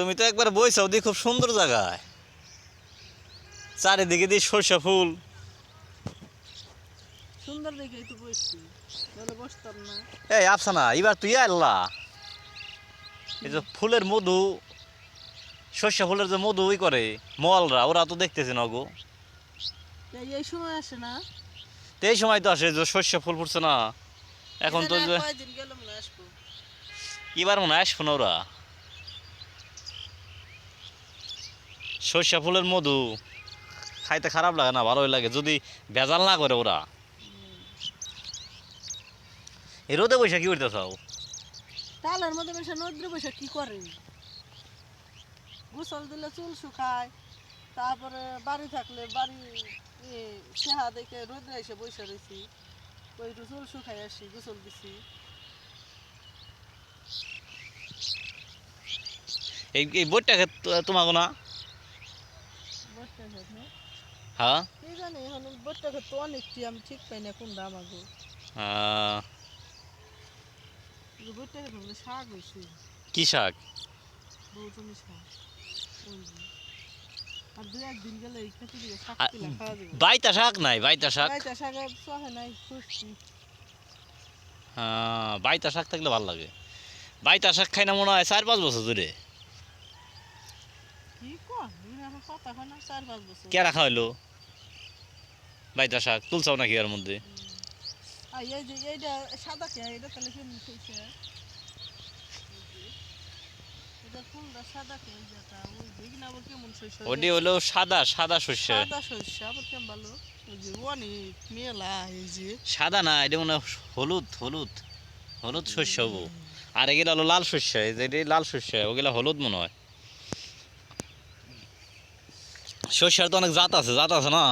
তুমি তো একবার বইছাও দি খুব সুন্দর জায়গায়। চারিদিকে দিয়ে সর্ষে ফুল। সুন্দর বসছি বসতাম না। এই আফসানা এবার তুই আল্লাহ এই যে ফুলের মধু সর্ষে ফুলের যে মধু ই করে মলরা ওরা তো দেখতেছে না গো। এই সময় আসে না? তো এই সময় তো আসে যে সর্ষে ফুল ফুটছে না। এখন তো যে এবার মনে হয় আসব না ওরা। সর্ষে ফুলের মধু খাইতে খারাপ লাগে না ভালোই লাগে যদি ভেজাল না করে ওরা। এই রোদে বসে কি করতে চাও তালের মধ্যে বসে নদীর বসে কি করে? গোসল দিলে চুল শুকায় তারপরে বাড়ি থাকলে বাড়ি চেহা দেখে রোদে এসে বসে রয়েছি। ওই চুল শুকাই আসি গোসল দিছি। এই বইটাকে তোমাকে না? হ্যাঁ? কি জানি এখন বটটাকে তো অনেকটি আমি ঠিক পাই না বটটাকে বলে শাক হয়েছে কি শাক? শাক বাইতা শাক নাই বাইতা শাক। হ্যাঁ, বাইতা শাক থাকলে ভালো লাগে। বাইতা শাক খাই না মনে হয় চার পাঁচ বছর ধরে। কি কর এগুলো আমার কথা হয় না চার পাঁচ বছর। কেরা খাওয়াইলো? বাইতা শাক তুলছাও নাকি এর মধ্যে? সাদা না ওটি হলো সাদা সাদা শস্য। সাদা এটা মনে হয় হলুদ হলুদ। হলুদ শস্য আর এগুলো হলো লাল শস্য লাল শস্য ওগুলা হলুদ মনে হয়। শস্যের তো অনেক জাত আছে জাত আছে না?